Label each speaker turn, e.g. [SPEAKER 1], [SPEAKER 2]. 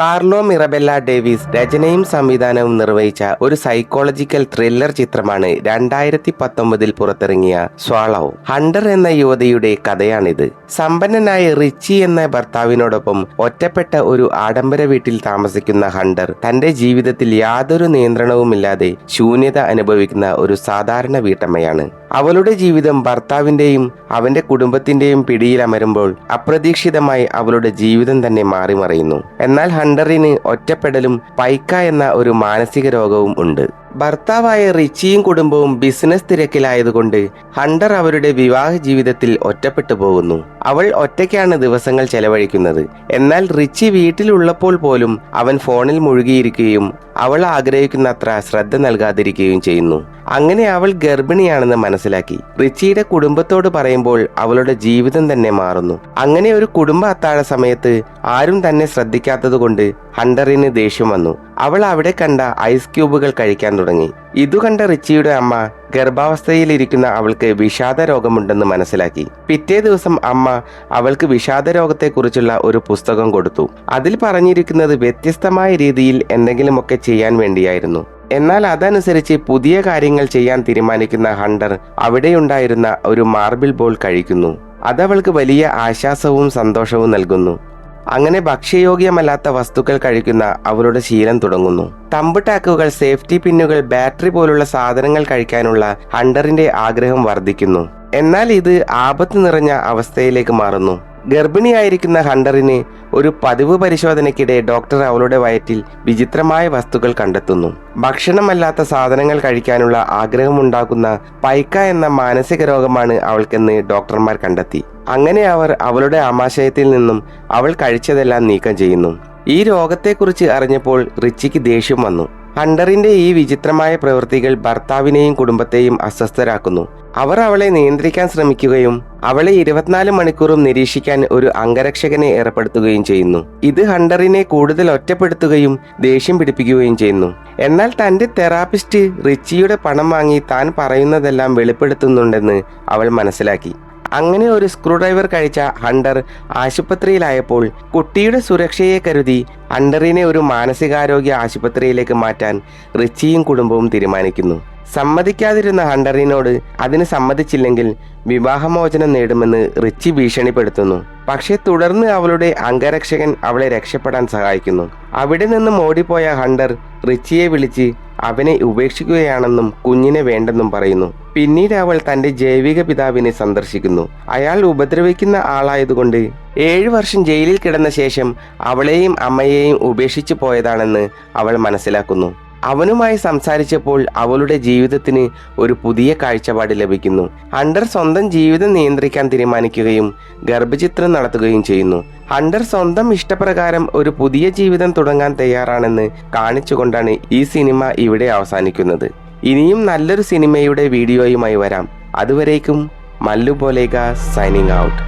[SPEAKER 1] Carlo മിറബെല്ല Davis രചനയും സംവിധാനവും നിർവഹിച്ച ഒരു സൈക്കോളജിക്കൽ ത്രില്ലർ ചിത്രമാണ് രണ്ടായിരത്തി പത്തൊമ്പതിൽ പുറത്തിറങ്ങിയ സ്വാളോ ഹണ്ടർ എന്ന യുവതിയുടെ കഥയാണിത്. സമ്പന്നനായ റിച്ചി എന്ന ഭർത്താവിനോടൊപ്പം ഒറ്റപ്പെട്ട ഒരു ആഡംബര വീട്ടിൽ താമസിക്കുന്ന ഹണ്ടർ തന്റെ ജീവിതത്തിൽ യാതൊരു നിയന്ത്രണവുമില്ലാതെ ശൂന്യത അനുഭവിക്കുന്ന ഒരു സാധാരണ വീട്ടമ്മയാണ്. അവളുടെ ജീവിതം ഭർത്താവിന്റെയും അവന്റെ കുടുംബത്തിന്റെയും പിടിയിലമരുമ്പോൾ അപ്രതീക്ഷിതമായി അവളുടെ ജീവിതം തന്നെ മാറിമറിയുന്നു. എന്നാൽ ഹണ്ടറിന് ഒറ്റപ്പെടലും പൈക്ക എന്ന ഒരു മാനസിക രോഗവും ഉണ്ട്. ഭർത്താവായ റിച്ചിയും കുടുംബവും ബിസിനസ് തിരക്കിലായതുകൊണ്ട് ഹണ്ടർ അവരുടെ വിവാഹ ജീവിതത്തിൽ ഒറ്റപ്പെട്ടു പോകുന്നു. അവൾ ഒറ്റയ്ക്കാണ് ദിവസങ്ങൾ ചെലവഴിക്കുന്നത്. എന്നാൽ റിച്ചി വീട്ടിലുള്ളപ്പോൾ പോലും അവൻ ഫോണിൽ മുഴുകിയിരിക്കുകയും അവൾ ആഗ്രഹിക്കുന്നത്ര ശ്രദ്ധ നൽകാതിരിക്കുകയും ചെയ്യുന്നു. അങ്ങനെ അവൾ ഗർഭിണിയാണെന്ന് മനസ്സിലാക്കി. റിച്ചിയുടെ കുടുംബത്തോട് പറയുമ്പോൾ അവളുടെ ജീവിതം തന്നെ മാറുന്നു. അങ്ങനെ ഒരു കുടുംബ അത്താഴ സമയത്ത് ആരും തന്നെ ശ്രദ്ധിക്കാത്തതുകൊണ്ട് ഹണ്ടറിന് ദേഷ്യം വന്നു. അവൾ അവിടെ കണ്ട ഐസ് ക്യൂബുകൾ കഴിക്കാൻ തുടങ്ങി. ഇതു കണ്ട റിച്ചിയുടെ അമ്മ ഗർഭാവസ്ഥയിലിരിക്കുന്ന അവൾക്ക് വിഷാദ രോഗമുണ്ടെന്ന് മനസ്സിലാക്കി. പിറ്റേ ദിവസം അമ്മ അവൾക്ക് വിഷാദ രോഗത്തെക്കുറിച്ചുള്ള ഒരു പുസ്തകം കൊടുത്തു. അതിൽ പറഞ്ഞിരിക്കുന്നത് വ്യത്യസ്തമായ രീതിയിൽ എന്തെങ്കിലുമൊക്കെ ചെയ്യാൻ വേണ്ടിയായിരുന്നു. എന്നാൽ അതനുസരിച്ച് പുതിയ കാര്യങ്ങൾ ചെയ്യാൻ തീരുമാനിക്കുന്ന ഹണ്ടർ അവിടെയുണ്ടായിരുന്ന ഒരു മാർബിൾ ബോൾ കഴിക്കുന്നു. അതവൾക്ക് വലിയ ആശ്വാസവും സന്തോഷവും നൽകുന്നു. അങ്ങനെ ഭക്ഷ്യയോഗ്യമല്ലാത്ത വസ്തുക്കൾ കഴിക്കുന്ന അവരുടെ ശീലം തുടങ്ങുന്നു. തമ്പ് ടാക്കുകൾ സേഫ്റ്റി പിന്നുകൾ ബാറ്ററി പോലുള്ള സാധനങ്ങൾ കഴിക്കാനുള്ള ഹണ്ടറിന്റെ ആഗ്രഹം വർദ്ധിക്കുന്നു. എന്നാൽ ഇത് ആപത്ത് നിറഞ്ഞ അവസ്ഥയിലേക്ക് മാറുന്നു. ഗർഭിണിയായിരിക്കുന്ന ഹണ്ടറിന് ഒരു പതിവ് പരിശോധനയ്ക്കിടെ ഡോക്ടർ അവളുടെ വയറ്റിൽ വിചിത്രമായ വസ്തുക്കൾ കണ്ടെത്തുന്നു. ഭക്ഷണമല്ലാത്ത സാധനങ്ങൾ കഴിക്കാനുള്ള ആഗ്രഹമുണ്ടാക്കുന്ന പൈക്ക എന്ന മാനസിക രോഗമാണ് അവൾക്കെന്ന് ഡോക്ടർമാർ കണ്ടെത്തി. അങ്ങനെ അവർ അവളുടെ ആമാശയത്തിൽ നിന്നും അവൾ കഴിച്ചതെല്ലാം നീക്കം ചെയ്യുന്നു. ഈ രോഗത്തെക്കുറിച്ച് അറിഞ്ഞപ്പോൾ റിച്ചിക്ക് ദേഷ്യം വന്നു. ഹണ്ടറിന്റെ ഈ വിചിത്രമായ പ്രവൃത്തികൾ ഭർത്താവിനെയും കുടുംബത്തെയും അസ്വസ്ഥരാക്കുന്നു. അവർ അവളെ നിയന്ത്രിക്കാൻ ശ്രമിക്കുകയും അവളെ ഇരുപത്തിനാല് മണിക്കൂറും നിരീക്ഷിക്കാൻ ഒരു അംഗരക്ഷകനെ ഏർപ്പെടുത്തുകയും ചെയ്യുന്നു. ഇത് ഹണ്ടറിനെ കൂടുതൽ ഒറ്റപ്പെടുത്തുകയും ദേഷ്യം പിടിപ്പിക്കുകയും ചെയ്യുന്നു. എന്നാൽ തന്റെ തെറാപ്പിസ്റ്റ് റിച്ചിയുടെ പണം വാങ്ങി താൻ പറയുന്നതെല്ലാം വെളിപ്പെടുത്തുന്നുണ്ടെന്ന് അവൾ മനസ്സിലാക്കി. അങ്ങനെ ഒരു സ്ക്രൂ ഡ്രൈവർ കഴിച്ച ഹണ്ടർ ആശുപത്രിയിലായപ്പോൾ കുട്ടിയുടെ സുരക്ഷയെ കരുതി ഹണ്ടറിനെ ഒരു മാനസികാരോഗ്യ ആശുപത്രിയിലേക്ക് മാറ്റാൻ റിച്ചിയും കുടുംബവും തീരുമാനിക്കുന്നു. സമ്മതിക്കാതിരുന്ന ഹണ്ടറിനോട് അതിന് സമ്മതിച്ചില്ലെങ്കിൽ വിവാഹമോചനം നേടുമെന്ന് റിച്ചി ഭീഷണിപ്പെടുത്തുന്നു. പക്ഷേ തുടർന്ന് അവളുടെ അംഗരക്ഷകൻ അവളെ രക്ഷപ്പെടാൻ സഹായിക്കുന്നു. അവിടെ നിന്നും ഓടിപ്പോയ ഹണ്ടർ റിച്ചിയെ വിളിച്ച് അവനെ ഉപേക്ഷിക്കുകയാണെന്നും കുഞ്ഞിനെ വേണ്ടെന്നും പറയുന്നു. പിന്നീട് അവൾ തന്റെ ജൈവിക പിതാവിനെ സന്ദർശിക്കുന്നു. അയാൾ ഉപദ്രവിക്കുന്ന ആളായതുകൊണ്ട് ഏഴു വർഷം ജയിലിൽ കിടന്ന ശേഷം അവളെയും അമ്മയെയും ഉപേക്ഷിച്ചു പോയതാണെന്ന് അവൾ മനസ്സിലാക്കുന്നു. അവനുമായി സംസാരിച്ചപ്പോൾ അവളുടെ ജീവിതത്തിന് ഒരു പുതിയ കാഴ്ചപ്പാട് ലഭിക്കുന്നു. ഹണ്ടർ സ്വന്തം ജീവിതം നിയന്ത്രിക്കാൻ തീരുമാനിക്കുകയും ഗർഭചിത്രം നടത്തുകയും ചെയ്യുന്നു. ഹണ്ടർ സ്വന്തം ഇഷ്ടപ്രകാരം ഒരു പുതിയ ജീവിതം തുടങ്ങാൻ തയ്യാറാണെന്ന് കാണിച്ചുകൊണ്ടാണ് ഈ സിനിമ ഇവിടെ അവസാനിക്കുന്നത്. ഇനിയും നല്ലൊരു സിനിമയുടെ വീഡിയോയുമായി വരാം. അതുവരേക്കും മല്ലു പോലേക സൈനിങ് ഔട്ട്